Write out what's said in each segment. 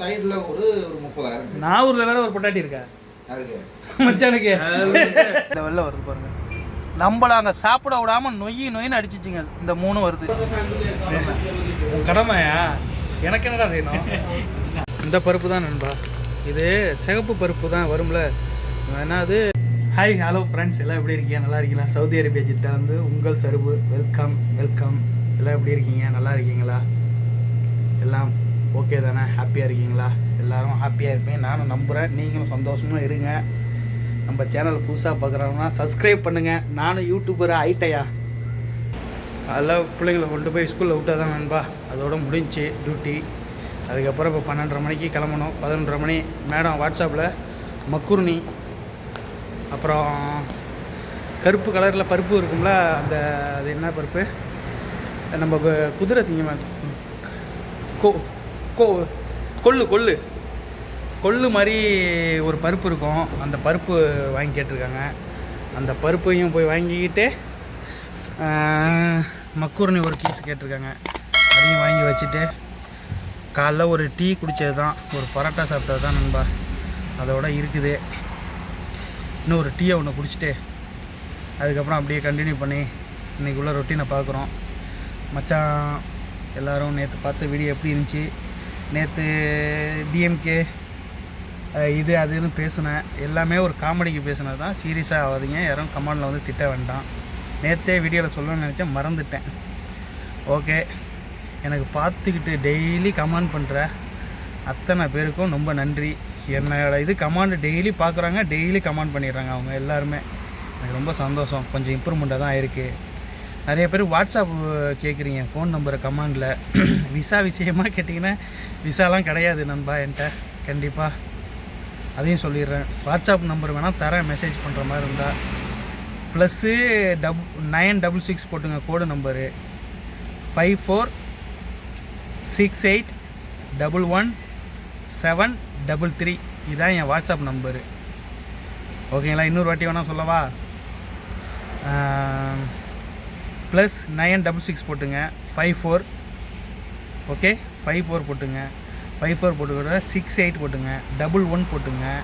சைடுல ஒரு ஒரு முப்பதாயிரம். நாகூர்ல வேற ஒரு பொட்டாட்டி இருக்கா? மச்சானுக்கு. வெள்ள வருது பாருங்க. நம்மள அங்க சாப்பிட விடாம நொய்யி நொய்னு அடிச்சிச்சிங்க. இந்த மூணு வருது. கடமையா? எனக்கு என்னடா செய்யணும்? இந்த பருப்பு தான் நண்பா. இது சிகப்பு பருப்பு தான் வரும்ல. வேணா அது ஹாய் ஹலோ ஃப்ரெண்ட்ஸ் எல்லாம் எப்படி இருக்கீங்க? நல்லா இருக்கீங்களா? சவுதி அரேபியா ஜித்தாலேருந்து உங்கள் சருவு வெல்கம் வெல்கம் எல்லாம் எப்படி இருக்கீங்க? நல்லா இருக்கீங்களா? எல்லாம் ஓகே தானே? ஹாப்பியாக இருக்கீங்களா? எல்லோரும் ஹாப்பியாக இருப்பேன் நானும் நம்புகிறேன் நீங்களும் சந்தோஷமாக இருங்க. நம்ம சேனலை புதுசாக பார்க்குறவங்கன்னா சப்ஸ்கிரைப் பண்ணுங்கள் நானும் யூடியூபர் ஆயிட்டையா? அதெல்லாம் பிள்ளைங்களை கொண்டு போய் ஸ்கூலில் விட்டா தான் நண்பா. அதோட முடிஞ்சுச்சு டியூட்டி அதுக்கப்புறம் இப்போ பன்னெண்டரை மணிக்கு கிளம்பணும். பதினொன்றரை மணி. மேடம் வாட்ஸ்அப்பில் மக்குருணி. அப்புறம் கருப்பு கலரில் பருப்பு இருக்கும்ல அந்த அது என்ன பருப்பு? நம்ம கு- குதிரை திங்கமா கோ கோ கொள்ளு கொள்ளு. கொள்ளு மாதிரி ஒரு பருப்பு இருக்கும். அந்த பருப்பு வாங்கி கேட்டிருக்காங்க. அந்த பருப்பையும் போய் வாங்கிக்கிட்டு ஆஹ், மக்கூரணி ஒரு கீஸ் கேட்டிருக்காங்க. அதையும் வாங்கி வச்சுட்டு காலைல ஒரு டீ குடித்தது தான் ஒரு பரோட்டா சாப்பிட்டது தான் நண்பா. அதோட இருக்குது. இன்னும் ஒரு டீயை ஒன்று குடிச்சிட்டு அதுக்கப்புறம் அப்படியே கண்டினியூ பண்ணி இன்றைக்கி உள்ள ரொட்டீனை பார்க்குறோம். மச்சான் எல்லோரும் நேற்று பார்த்த வீடியோ எப்படி இருந்துச்சு? நேற்று டிஎம்கே இது அதுன்னு பேசினேன் எல்லாமே ஒரு காமெடிக்கு பேசினது தான். சீரியஸாக ஆகாதீங்க. யாரும் கமெண்டில் வந்து திட்ட வேண்டாம். நேற்றே வீடியோவில் சொல்லணும்னு நினச்சேன். மறந்துட்டேன். ஓகே. எனக்கு பார்த்துக்கிட்டு டெய்லி கமெண்ட் பண்ணுற அத்தனை பேருக்கும் ரொம்ப நன்றி. என்னோட இது கமாண்ட் டெய்லி பார்க்குறாங்க. டெய்லி கமெண்ட் பண்ணிடுறாங்க அவங்க எல்லாருமே. எனக்கு ரொம்ப சந்தோஷம். கொஞ்சம் இம்ப்ரூவ்மெண்ட்டாக தான் இருக்குது நிறைய பேர் வாட்ஸ்அப் கேட்குறீங்க ஃபோன் நம்பரை கமாண்டில் விசா விஷயமாக கேட்டிங்கன்னா விசாலாம் கிடையாது நண்பா என்கிட்ட. கண்டிப்பாக அதையும் சொல்லிடுறேன். வாட்ஸ்அப் நம்பர் வேணால் தரேன் மெசேஜ் பண்ணுற மாதிரி இருந்தால் plus double nine double six போட்டுங்க code number five four six eight double one seven double three இதுதான் என் வாட்ஸ்அப் நம்பரு ஓகேங்களா இன்னொரு வாட்டி வேணால் சொல்லவா? நயன் டபுள் சிக்ஸ் போட்டுங்க. Five four okay five four போட்டுங்க. ஃபைவ் ஃபோர் போட்டுக்கிற சிக்ஸ் எயிட் போட்டுங்க. டபுள் ஒன் போட்டுங்க.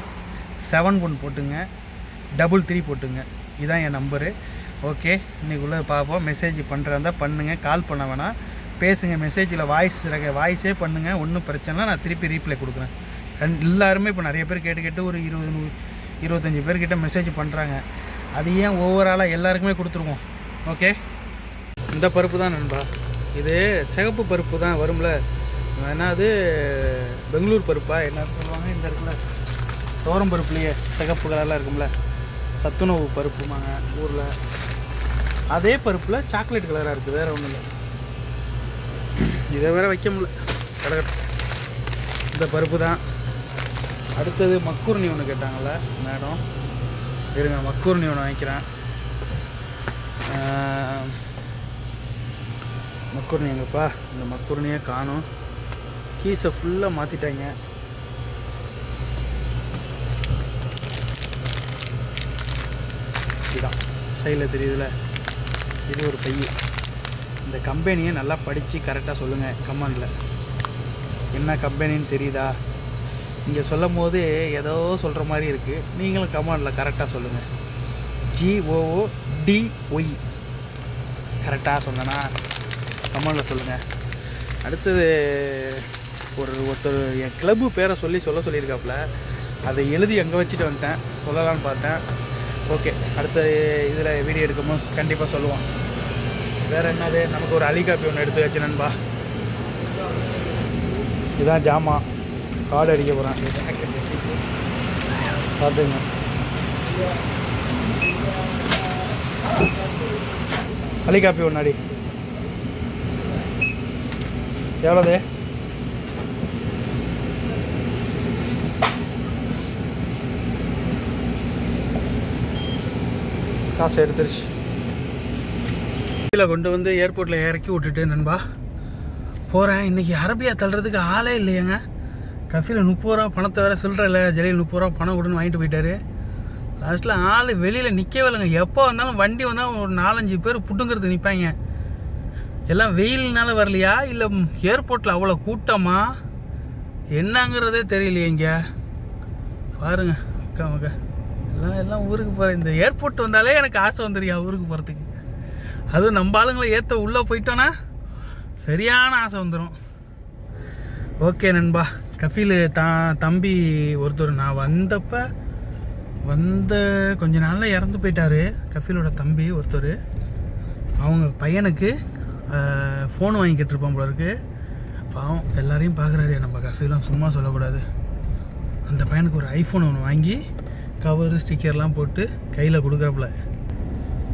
செவன் ஒன் போட்டுங்க. டபுள் த்ரீ போட்டுங்க. இதான் என் நம்பரு. ஓகே இன்றைக்குள்ளே பார்ப்போம். மெசேஜ் பண்ணுறதா பண்ணுங்கள் கால் பண்ண வேணாம். பேசுங்கள் மெசேஜில் வாய்ஸ் வாய்ஸே பண்ணுங்கள் ஒன்றும் பிரச்சனை நான் திருப்பி ரீப்ளை கொடுக்குறேன். ரெண்டு எல்லாருமே இப்போ நிறைய பேர் கேட்டு கேட்டு ஒரு இருபது நூ- இருபத்தஞ்சி பேர்கிட்ட மெசேஜ் பண்ணுறாங்க அது ஏன் ஓவராலாக எல்லாருக்குமே கொடுத்துருவோம். ஓகே இந்த பருப்பு தான் நண்பா. இது சிகப்பு பருப்பு தான் வரும்ல. வேணா அது பெங்களூர் பருப்பா? என்ன சொல்லுவாங்க? இந்த இருக்குல்ல தோரம் பருப்புலையே சிகப்பு கலர்லாம் இருக்கும்ல. சத்துணவு பருப்புமாங்க ஊரில். அதே பருப்பில் சாக்லேட் கலராக இருக்குது வேறு ஒன்றும் இல்லை. இதை வேற வைக்க முடியல. கிடக்கட்டும் இந்த பருப்பு தான். அடுத்தது மக்கூர்னி ஒன்று கேட்டாங்கள்ல மேடம் இருங்க மக்கூர்னி ஒன்று வாங்கிக்கிறேன். மக்குருணி எங்கப்பா இந்த மக்குருணியே காணும். கீஸை ஃபுல்லாக மாற்றிட்டாங்க இதுதான் சைடில் தெரியுதுல. இது ஒரு பையன் இந்த கம்பெனியை நல்லா படித்து கரெக்டாக சொல்லுங்கள் கமெண்டில். என்ன கம்பெனின்னு தெரியுதா? இங்கே சொல்லும் போது ஏதோ சொல்கிற மாதிரி இருக்குது நீங்களும் கமெண்டில் கரெக்டாக சொல்லுங்கள் ஜிஓஓ டிஒய் கரெக்டாக சொன்னேன்னா கமெண்டில் சொல்லுங்கள் அடுத்தது ஒரு ஒருத்தர் என் கிளப்பு பேரை சொல்லி சொல்ல சொல்லியிருக்காப்புல அதை எழுதி எங்கே வச்சுட்டு வந்துட்டேன். சொல்லலாம்னு பார்த்தேன். ஓகே அடுத்த இதில் வீடியோ எடுக்கும்போது கண்டிப்பாக சொல்லுவோம். வேறு என்னது? நமக்கு ஒரு அலிகாப்பி ஒன்று எடுத்து வச்சு நண்பா. இதுதான் ஜாமா. கார்டு அடிக்க போகிறேன் பார்த்துங்க. அலிகாப்பி ஒன்று அடி. எவ்வளோது காசு எடுத்துருச்சு. கீழே கொண்டு வந்து ஏர்போர்ட்டில் இறக்கி விட்டுட்டு நண்பா. போகிறேன் இன்றைக்கி அரபியா தள்ளுறதுக்கு ஆளே இல்லையேங்க. கஃபியில் முப்பது ரூபா பணத்தை வேறு சில்லற ஜெலியில் முப்பது ரூபா பணம் கொடுன்னு வாங்கிட்டு போயிட்டாரு. லாஸ்ட்டில் ஆள் வெளியில் நிற்கவே இல்லைங்க. எப்போ வந்தாலும் வண்டி வந்தால் ஒரு நாலஞ்சு பேர் புட்டுங்கிறது நிற்பாங்க எல்லாம் வெயில்னால வரலையா? இல்லை ஏர்போர்ட்டில் அவ்வளோ கூட்டமா? என்னங்கிறதே தெரியலையே இங்கே. பாருங்க அக்கா மக்க எல்லாம் எல்லாம் ஊருக்கு போகிறேன் இந்த ஏர்போர்ட் வந்தாலே எனக்கு ஆசை வந்துருக்கா ஊருக்கு போகிறதுக்கு அதுவும் நம்ம ஆளுங்களை ஏற்ற உள்ளே போயிட்டோன்னா சரியான ஆசை வந்துடும் ஓகே நண்பா. கஃபீல் தான் தம்பி ஒருத்தர் நான் வந்தப்போ வந்த கொஞ்ச நாளில் இறந்து போயிட்டார். கஃபீலோட தம்பி ஒருத்தர். அவங்க பையனுக்கு ஃபோன் வாங்கிக்கிட்டு இருப்பான் போல இருக்கு. பாவம் எல்லாரையும் பார்க்குறாரு. நம்ம கஃபீலும் சும்மா சொல்லக்கூடாது. அந்த பையனுக்கு ஒரு ஐஃபோன் ஒன்று வாங்கி கவரு ஸ்டிக்கர்லாம் போட்டு கையில் கொடுக்குறப்பல.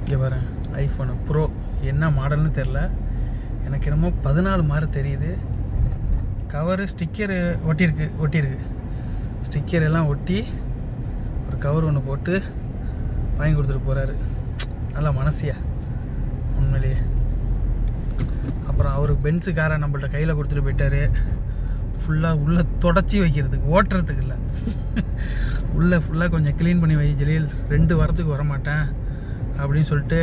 இங்கே பாருங்க ஐஃபோனு ப்ரோ என்ன மாடல்னு தெரில எனக்கு என்னமோ பதினாலு மாதிரி தெரியுது. கவரு ஸ்டிக்கரு ஒட்டியிருக்கு ஒட்டியிருக்கு. ஸ்டிக்கர் எல்லாம் ஒட்டி ஒரு கவர் ஒன்று போட்டு வாங்கி கொடுத்துட்டு போகிறாரு நல்லா மனசியா உண்மையிலேயே. அப்புறம் அவருக்கு பென்ஸு காரை நம்மள்ட்ட கையில் கொடுத்துட்டு போயிட்டாரு. ஃபுல்லாக உள்ளே தொடச்சி வைக்கிறதுக்கு ஓட்டுறதுக்கு இல்லை. உள்ளே ஃபுல்லாக கொஞ்சம் க்ளீன் பண்ணி வை ஜலீல். ரெண்டு வாரத்துக்கு வரமாட்டேன் அப்படின்னு சொல்லிட்டு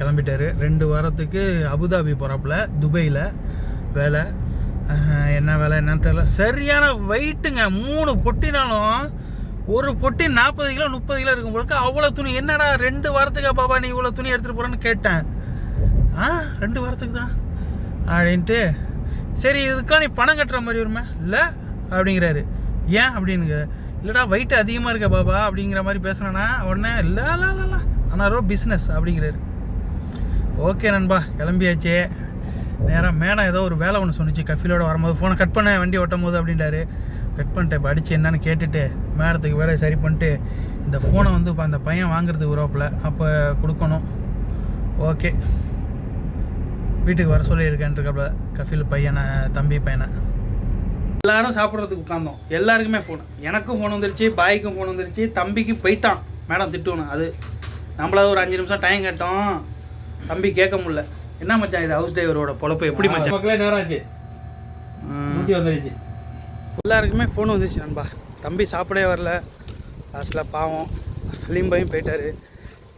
கிளம்பிட்டாரு. ரெண்டு வாரத்துக்கு அபுதாபி போகிறாப்புல துபையில் வேலை. என்ன வேலை என்னன்னு தெரியல. சரியான வெயிட்டுங்க மூணு பொட்டினாலும் ஒரு பொட்டி நாற்பது கிலோ முப்பது கிலோ இருக்கும் பொழுது அவ்வளோ துணி. என்னடா ரெண்டு வாரத்துக்கா பாபா நீ இவ்வளோ துணி எடுத்துகிட்டு போகிறேன்னு கேட்டேன். ஆ ரெண்டு வாரத்துக்கு தான். அப்படின்ட்டு சரி இதுக்கெல்லாம் நீ பணம் கட்டுற மாதிரி வருமே? இல்லை அப்படிங்கிறாரு. ஏன் அப்படின்னு இல்லைடா வெயிட் அதிகமாக இருக்க பாபா அப்படிங்கிற மாதிரி பேசுனேன்னா உடனே இல்லை இல்லை இல்லை ஆனால் ரோ பிஸ்னஸ் அப்படிங்கிறாரு. ஓகே நண்பா கிளம்பியாச்சு. நேராக மேடம் ஏதோ ஒரு வேலை ஒன்று சொன்னிச்சு கஃபிலோட வரும்போது. ஃபோனை கட் பண்ண வண்டி ஓட்டும் போது அப்படின்றாரு. கட் பண்ணிட்டேன் இப்போ அடிச்சு என்னன்னு கேட்டுட்டு மேடத்துக்கு வேலையை சரி பண்ணிட்டு இந்த ஃபோனை வந்து இப்போ அந்த பையன் வாங்குறதுக்கு உரோப்பில் அப்போ கொடுக்கணும். ஓகே. வீட்டுக்கு வர சொல்லியிருக்கேன்ருக்கப்பல கஃபில் பையனை தம்பி பையனை. எல்லாரும் சாப்பிட்றதுக்கு உட்காந்தோம். எல்லாருக்குமே ஃபோன் எனக்கும் ஃபோன் வந்துருச்சு பாய்க்கும் ஃபோன் வந்துருச்சு தம்பிக்கு போயிட்டான். மேடம் திட்டுவணும் அது நம்மளாவது ஒரு அஞ்சு நிமிஷம் டைம் கேட்டோம். தம்பி கேட்க முடியல. என்ன மச்சான் இது ஹவுஸ் டிரைவரோட பொழப்பு? எப்படி மச்சான்? மக்களே நேரம் ஆச்சு. வந்துருச்சு. எல்லாருக்குமே ஃபோன் வந்துச்சு நண்பா. தம்பி சாப்பிடவே வரல. லாஸ்ட்டில் பாவம். சலீம் பையும் போயிட்டாரு.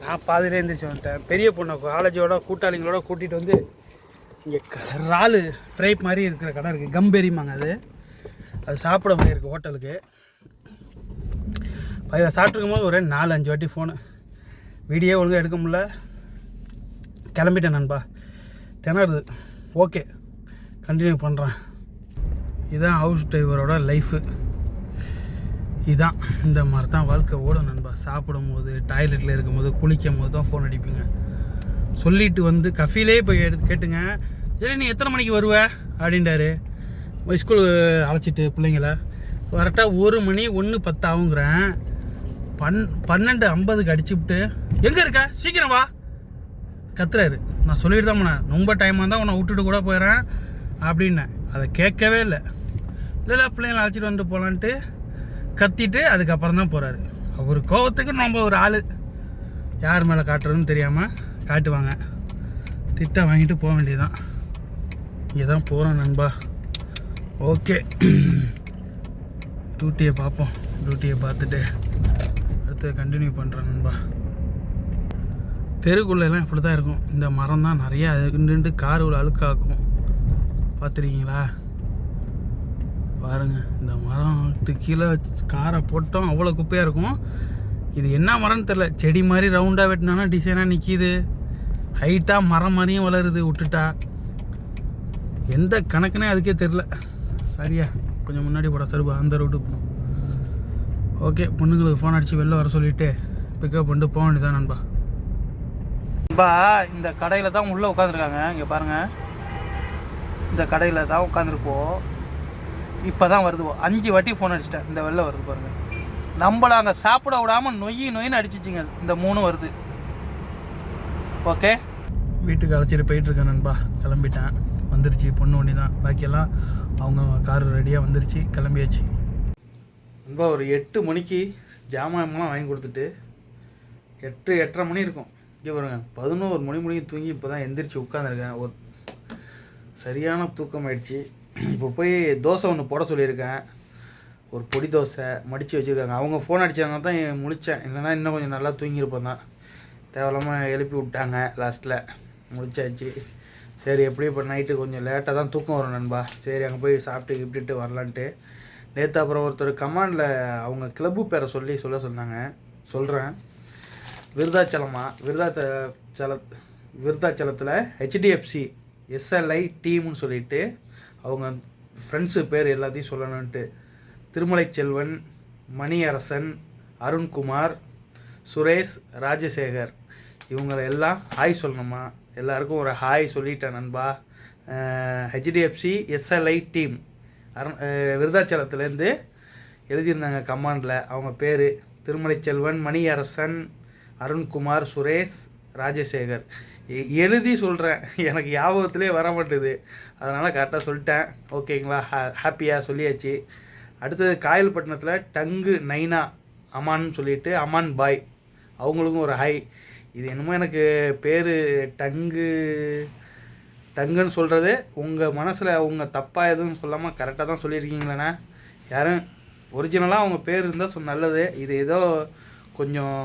நான் பாதியிலே எழுந்திரிச்சு வந்துட்டேன். பெரிய பொண்ணை காலேஜோட கூட்டாளிங்களோட கூட்டிகிட்டு வந்து இங்கே இறால் ஃப்ரை மாதிரி இருக்கிற கடை இருக்குது கம்பெரிமாங்க அது. அது சாப்பிட மாதிரி இருக்குது ஹோட்டலுக்கு. பையன் சாப்பிட்ருக்கும் போது ஒரு நாலு அஞ்சு வாட்டி ஃபோனு வீடியோ ஒழுங்காக எடுக்க முடியல. கிளம்பிட்டேன் நண்பா. திணறுது. ஓகே கண்டினியூ பண்ணுறேன் இதுதான் ஹவுஸ் டிரைவரோட லைஃபு இதுதான் இந்த மாதிரி தான் வாழ்க்கை ஓடும் நண்பா. சாப்பிடும் போது டாய்லெட்டில் இருக்கும் போது குளிக்கும் போது தான் ஃபோன் அடிப்பீங்க. சொல்லிட்டு வந்து கஃபிலே போய் எடுத்து கேட்டுங்க. சரி நீ எத்தனை மணிக்கு வருவ? அப்படின்றாரு. ஸ்கூல் அழைச்சிட்டு பிள்ளைங்கள. கரெக்டாக ஒரு மணி ஒன்று பத்து ஆகுங்கிறேன் பன் பன்னெண்டு ஐம்பதுக்கு அடிச்சுவிட்டு எங்கே இருக்க? சீக்கிரம் வா. கத்துறாரு. நான் சொல்லிட்டு தான் போனேன். ரொம்ப டைமாக இருந்தால் உன்னை விட்டுட்டு கூட போயிடுறேன் அப்படின்னேன். அதை கேட்கவே இல்லை. இல்லை இல்லை பிள்ளைங்களை அழைச்சிட்டு வந்துட்டு போகலான்ட்டு கத்திட்டு அதுக்கப்புறம் தான் போகிறாரு அவர் கோவத்துக்கு நம்ம ஒரு ஆள். யார் மேலே காட்டுறதுன்னு தெரியாமல் காட்டுவாங்க. திட்டம் வாங்கிட்டு போக வேண்டியதுதான். இங்கே தான் போகிறோம் நண்பா. ஓகே. டியூட்டியை பார்ப்போம். டியூட்டியை பார்த்துட்டு அடுத்து கண்டினியூ பண்ணுறேன் நண்பா. தெருக்குள்ளெல்லாம் இப்படி தான் இருக்கும். இந்த மரம் தான் நிறையா நின்று கார் ஒரு அழுக்காக்கும். பார்த்துருக்கீங்களா? பாருங்கள் இந்த மரத்துக்கு கீழே காரை போட்டோம். அவ்வளோ குப்பையாக இருக்கும். இது என்ன மரம்னு தெரில செடி மாதிரி ரவுண்டாக வெட்டினானா டிசைனாக நிற்கிது ஹைட்டாக மரம் மாதிரியும் வளருது விட்டுட்டா. எந்த கணக்குனே அதுக்கே தெரில சரியா? கொஞ்சம் முன்னாடி போட சருபா அந்த ரோட்டு போகணும். ஓகே பொண்ணுங்களுக்கு ஃபோன் அடித்து வெளில வர சொல்லிவிட்டு பிக்கப் பண்ணிட்டு போக வேண்டியதான் நண்பா. நண்பா இந்த கடையில் தான் உள்ளே உட்காந்துருக்காங்க இங்கே பாருங்கள் இந்த கடையில் தான் உட்காந்துருப்போம் இப்போ தான் வருதுவோ அஞ்சு வாட்டி ஃபோன் அடிச்சிட்டேன். இந்த வெளில வருது பாருங்கள் நம்மளை அங்கே சாப்பிட விடாமல் நொய் நொயின்னு அடிச்சிச்சிங்க. இந்த மூணு வருது. ஓகே. வீட்டுக்கு அழைச்சிட்டு போயிட்டுருக்கேன் நண்பா. கிளம்பிட்டேன். வந்துருச்சு. பொண்ணு ஒண்டி தான் பாக்கியெல்லாம் அவங்க கார் ரெடியாக வந்துருச்சு. கிளம்பியாச்சு. நண்பா ஒரு எட்டு மணிக்கு ஜாமான்லாம் வாங்கி கொடுத்துட்டு எட்டு எட்டரை மணி இருக்கும். இங்கே பாருங்க. பதினோரு மணி முடியும் தூங்கி இப்போ தான் எந்திரிச்சு உட்காந்துருக்கேன் ஒரு சரியான தூக்கம் ஆயிடுச்சு இப்போ போய் தோசை ஒன்று போட சொல்லியிருக்கேன். ஒரு பொடி தோசை மடித்து வச்சுருக்காங்க. அவங்க ஃபோன் அடித்தாங்க தான் முழித்தேன் இல்லைன்னா இன்னும் கொஞ்சம் நல்லா தூங்கியிருப்பேன் தான். தேவையில்லாமல் எழுப்பி விட்டாங்க லாஸ்ட்டில் முடிச்சாச்சு. சரி எப்படியும் இப்போ நைட்டு கொஞ்சம் லேட்டாக தான் தூக்கம் வரும் நண்பா. சரி அங்கே போய் சாப்பிட்டு கிப்டிட்டு வரலான்ட்டு. நேற்று அப்புறம் ஒருத்தர் கமாண்டில் அவங்க கிளப்பு பேரை சொல்லி சொல்ல சொன்னாங்க. சொல்கிறேன் விருதாச்சலமா? விருதாச்சல விருதாச்சலத்தில் ஹெச்டிஎஃப்சி எஸ்எல்ஐ டீம்னு சொல்லிட்டு அவங்க ஃப்ரெண்ட்ஸு பேர் எல்லாத்தையும் சொல்லணுன்ட்டு திருமலை செல்வன் மணியரசன் அருண்குமார் சுரேஷ் ராஜசேகர். இவங்களை எல்லாம் ஹாய் சொல்லணுமா எல்லாருக்கும் ஒரு ஹாய் சொல்லிட்டேன் நண்பா. ஹெச்டிஎஃப்சி எஸ்எல்ஐ டீம் அருண் விருதாச்சலத்துலேருந்து எழுதியிருந்தாங்க கமாண்டில் அவங்க பேர் திருமலை செல்வன் மணியரசன் அருண்குமார் சுரேஷ் ராஜசேகர். எழுதி சொல்கிறேன் எனக்கு ஞாபகத்திலே வர மாட்டேது. அதனால் கரெக்டாக சொல்லிட்டேன். ஓகேங்களா ஹா ஹாப்பியாக சொல்லியாச்சு. அடுத்தது காயல்பட்டினத்தில் டங்கு நைனா அமான்னு சொல்லிட்டு அமான் பாய். அவங்களுக்கும் ஒரு ஹாய் இது என்னமோ எனக்கு பேர் டங்கு டங்குன்னு சொல்கிறது உங்கள் மனசில் உங்கள் தப்பாக எதுவும் சொல்லாமல் கரெக்டாக தான் சொல்லியிருக்கீங்களேண்ணா. யாரும் ஒரிஜினலாக அவங்க பேர் இருந்தால் சொல் நல்லது. இது ஏதோ கொஞ்சம்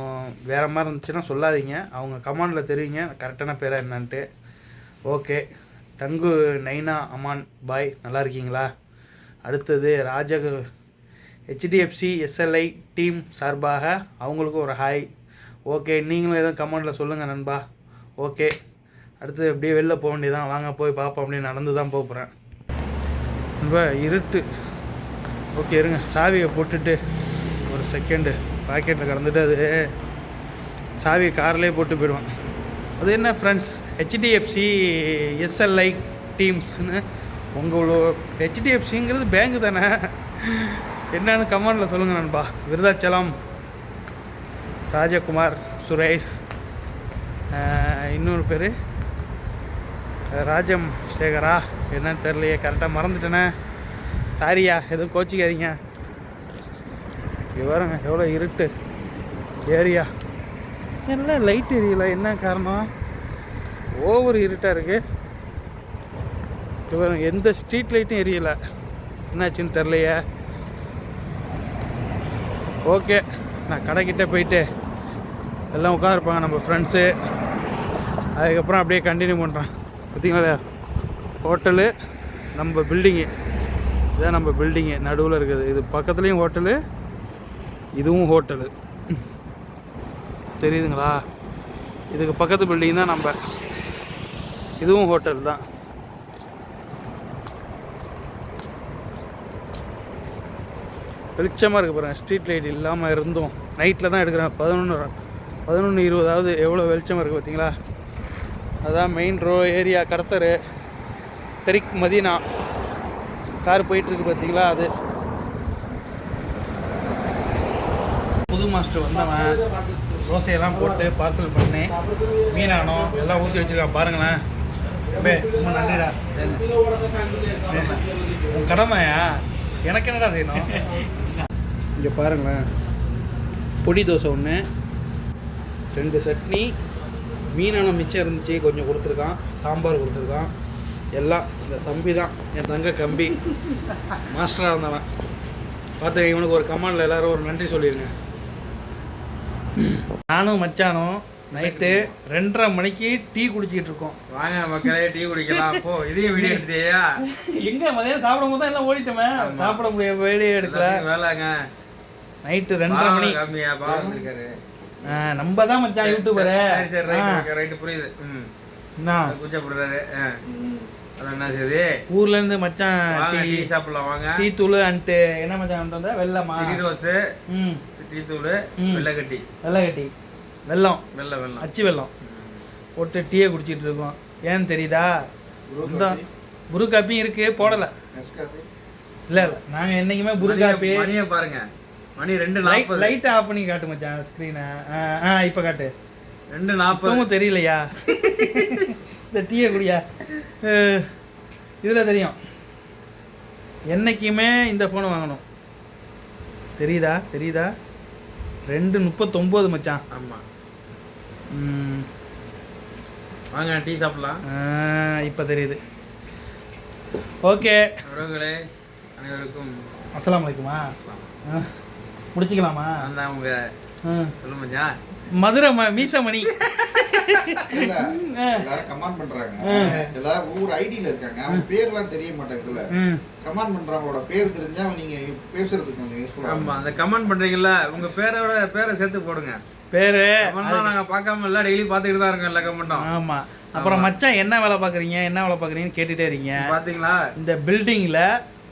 வேறு மாதிரி இருந்துச்சுன்னா சொல்லாதீங்க. அவங்க கமாண்டில் தெரிவிங்க. கரெக்டான பேராக என்னான்ட்டு. ஓகே. டங்கு நைனா அமான் பாய் நல்லா இருக்கீங்களா? அடுத்தது ராஜக ஹெச்டிஎஃப்சி எஸ்எல்ஐ டீம் சார்பாக அவங்களுக்கும் ஒரு ஹாய் ஓகே நீங்களும் எதுவும் கமெண்டில் சொல்லுங்கள் நண்பா. ஓகே அடுத்து அப்படியே வெளில போக வேண்டியதான் வாங்க போய் பார்ப்போம் அப்படின்னு நடந்து தான் போகிறேன் ரொம்ப இருட்டு. ஓகே இருங்க. சாவியை போட்டுட்டு ஒரு செகண்டு பாக்கெட்டில் கடந்துட்டு அது சாவியை கார்லேயே போட்டு போயிடுவேன். அது என்ன ஃப்ரெண்ட்ஸ் ஹெச்டிஎஃப்சி எஸ்எல்ஐ டீம்ஸ்னு உங்களோட ஹெச்டிஎஃப்சிங்கிறது பேங்க் தானே. என்னன்னு கமெண்டில் சொல்லுங்கள் நண்பா. விருதாச்சலம். ராஜகுமார் சுரேஷ் இன்னொரு பேர். ராஜம் சேகரா என்னன்னு தெரியலையே கரெக்டாக மறந்துட்டேனே. சாரியா எதுவும் கோச்சிக்காதீங்க. விவரம் எவ்வளோ இருட்டு. ஏரியா. என்ன லைட் எரியல என்ன காரணம்? ஓவர் இருட்டாக இருக்குது விவரம் எந்த ஸ்ட்ரீட் லைட்டும் எரியல. என்னாச்சுன்னு தெரிலையே ஓகே நான் கடைக்கிட்ட போயிட்டு எல்லாம் உட்காந்துருப்பாங்க நம்ம ஃப்ரெண்ட்ஸு அதுக்கப்புறம் அப்படியே கண்டினியூ பண்ணுறேன் பார்த்தீங்களா? ஹோட்டலு நம்ம பில்டிங்கு இதான் நம்ம பில்டிங்கு நடுவில் இருக்குது. இது பக்கத்துலேயும் ஹோட்டலு இதுவும் ஹோட்டலு தெரியுதுங்களா? இதுக்கு பக்கத்து பில்டிங் தான் நம்ம. இதுவும் ஹோட்டல் தான். வெளிச்சமாக இருக்குது பாருங்கள் ஸ்ட்ரீட் லைட் இல்லாமல் இருந்தோம். நைட்டில் தான் எடுக்கிறேன் பதினொன்று பதினொன்று இருபதாவது எவ்வளோ வெளிச்சமாக இருக்குது பார்த்தீங்களா? அதான் மெயின் ரோ ஏரியா கடத்தரு தெரிக் மதீனா. கார் போயிட்டுருக்கு பார்த்தீங்களா அது? புது மாஸ்டர் வந்தவன் தோசையெல்லாம் போட்டு பார்சல் பண்ணி மீனானம் எல்லாம் ஊற்றி வச்சிருக்கான் பாருங்களேன். பே ரொம்ப நன்றிடா. உன் கடமையா? எனக்கு என்னடா செய்யணும்? இங்கே பாருங்களேன். பொடி தோசை ஒன்று ரெண்டு சட்னி மீனானம் மிச்சம் இருந்துச்சு கொஞ்சம் கொடுத்துருக்கான் சாம்பார் கொடுத்துருக்கான். எல்லாம் இந்த தம்பி தான் என் தங்க கம்பி. மாஸ்டராக இருந்தவன். பார்த்து இவனுக்கு ஒரு கமாண்டில் எல்லாரும் ஒரு நன்றி சொல்லிடுங்க நானும் மச்சானும் நைட்டு ரெண்டரை மணிக்கு டீ குடிச்சிட்டு இருக்கோம். வாங்க மக்களே டீ குடிக்கலாம். போ இதையும் வீடியோ எடுத்துட்டியா? எங்க மதியம் சாப்பிடும் போது எல்லாம் ஓடிட்டோமே. சாப்பிட முடிய வேலையே எடுக்கல. வேலைங்க. நைட்டு ரெண்டரை மணி. கம்மியா ஆ, நம்ம தான் மச்சான் யூடியூபரு சரி சரி ரைட் ரைட் புரியுது. ம். என்ன? கூச்சப்படுறாரு ஆ. அதான் என்ன சரி ஊர்ல இருந்து மச்சான் டீ சாப்பிடலாம் வாங்க. டீ தூள் அன்ட்டு என்ன மச்சான் கொண்டு வந்த? வெள்ளமா டீ தோசை. ம். டீ தூள் ம். வெள்ளைக்கட்டி வெள்ளக்கட்டி வெல்லம். வெள்ளை வெள்ளம் அச்சு வெல்லம். போட்டு டீயை குடிச்சிட்டு இருக்கோம். ஏன்னு தெரியுதா? இந்த புரு காப்பியும் இருக்கு போடல. இல்ல இல்ல. நாங்க என்னைக்குமே புரு காப்பி பாருங்க. மணி ரெண்டு லைட் நாற்பது. லைட் ஆஃப் பண்ணி காட்டு மச்சான் ஸ்க்ரீனை ஆ இப்ப காட்டு. ரெண்டு நாற்பது. இப்பவும் தெரியலையா? இந்த டீயை குடியா? இதுல தெரியும். என்னைக்குமே இந்த ஃபோனை வாங்கணும். தெரியுதா? தெரியுதா? ரெண்டு முப்பத்தொம்போது மச்சான். ஆமா. ம், வாங்க டீ சாப்பிடலாம். இப்ப தெரியுது. ஓகே. உறவுகளே அனைவருக்கும் அஸ்ஸலாமு அலைக்குமா. அஸ்லாம் முடிச்சுக்கலாமா? நான் தான் உங்க. சொல்ல மச்சான் மதுரை ம மீசமணி. எல்லாரும் கமெண்ட் பண்றாங்க. எல்லாரும் ஒவ்வொரு ஐடியில இருக்காங்க. அவங்க பேர்லாம் தெரிய மாட்டேங்குதுல்ல. ம். கமெண்ட் பண்றவங்களோட பேர் தெரிஞ்சா நீங்க பேசுறதுக்கு கொஞ்சம் யூஸ்ஃபுல்லா ஆமா அந்த கமெண்ட் பண்றீங்கல்ல உங்க பேரோட பேரை சேர்த்து போடுங்க. பேரு? நாங்க பார்க்காம இல்ல டெய்லி பார்த்துக்கிட்டு தான் இருக்கோம் எல்லா கமெண்ட்டும். ஆமா. அப்புறம் மச்சான் என்ன வேலை பார்க்குறீங்க? என்ன வேலை பார்க்குறீங்கன்னு கேட்டுட்டே இருக்கீங்க. பாத்தீங்களா? இந்த பில்டிங்கில்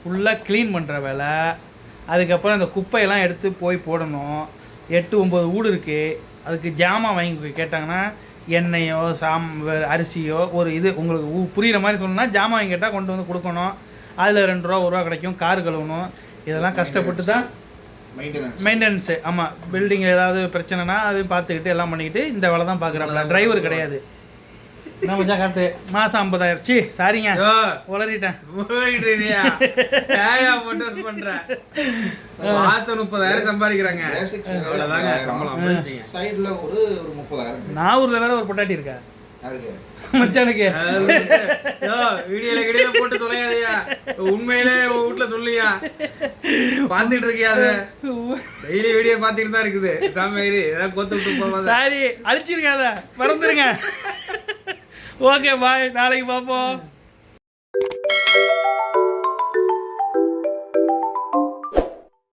ஃபுல்லாக க்ளீன் பண்ணுற வேலை. அதுக்கப்புறம் இந்த குப்பையெல்லாம் எடுத்து போய் போடணும். எட்டு ஒம்பது வீடு இருக்குது அதுக்கு ஜாமான் வாங்கி கேட்டாங்கன்னா எண்ணெயோ சாம் அரிசியோ ஒரு இது உங்களுக்கு புரியுற மாதிரி சொல்லணும்னா ஜாமான் வாங்கி கேட்டால் கொண்டு வந்து கொடுக்கணும். அதில் ரெண்டு ரூபா ஒரு ரூபா கிடைக்கும். கார் கழுவணும். இதெல்லாம் கஷ்டப்பட்டு தான் மெயின்டெனன்ஸ் மெயின்டெனன்ஸு ஆமாம் பில்டிங்கில் ஏதாவது பிரச்சனைனா அது பார்த்துக்கிட்டு எல்லாம் பண்ணிக்கிட்டு இந்த வேலை தான் பார்க்குறாப்ல டிரைவர் கிடையாது. என்ன மச்சான் கரெக்டு மாதம் ஐம்பதாயிரம் சி சாரிங்க உளறிட்டேன். போட்டு பண்ற? மாசம் முப்பதாயிரம் சம்பாதிக்கிறாங்க. அவ்வளவுதாங்க. சம்பளம் முடிஞ்சுங்க. சைடுல ஒரு ஒரு முப்பதாயிரம் நாகூர்ல வேற ஒரு பொட்டாட்டி இருக்கா? மச்சானுக்கு. வீடியோல கீடியோல போட்டு தொலையாதயா உண்மையிலே உன் வீட்டுல சொல்லியா? பாத்துட்டு இருக்கியா டெய்லி வீடியோ பாத்துட்டு தான் இருக்குது. சாமி ஏதாவது கொத்து விட்டு போவாத சாரி அழிச்சிருக்காத பறந்துருங்க ஓகே பாய் நாளைக்கு பார்ப்போம்.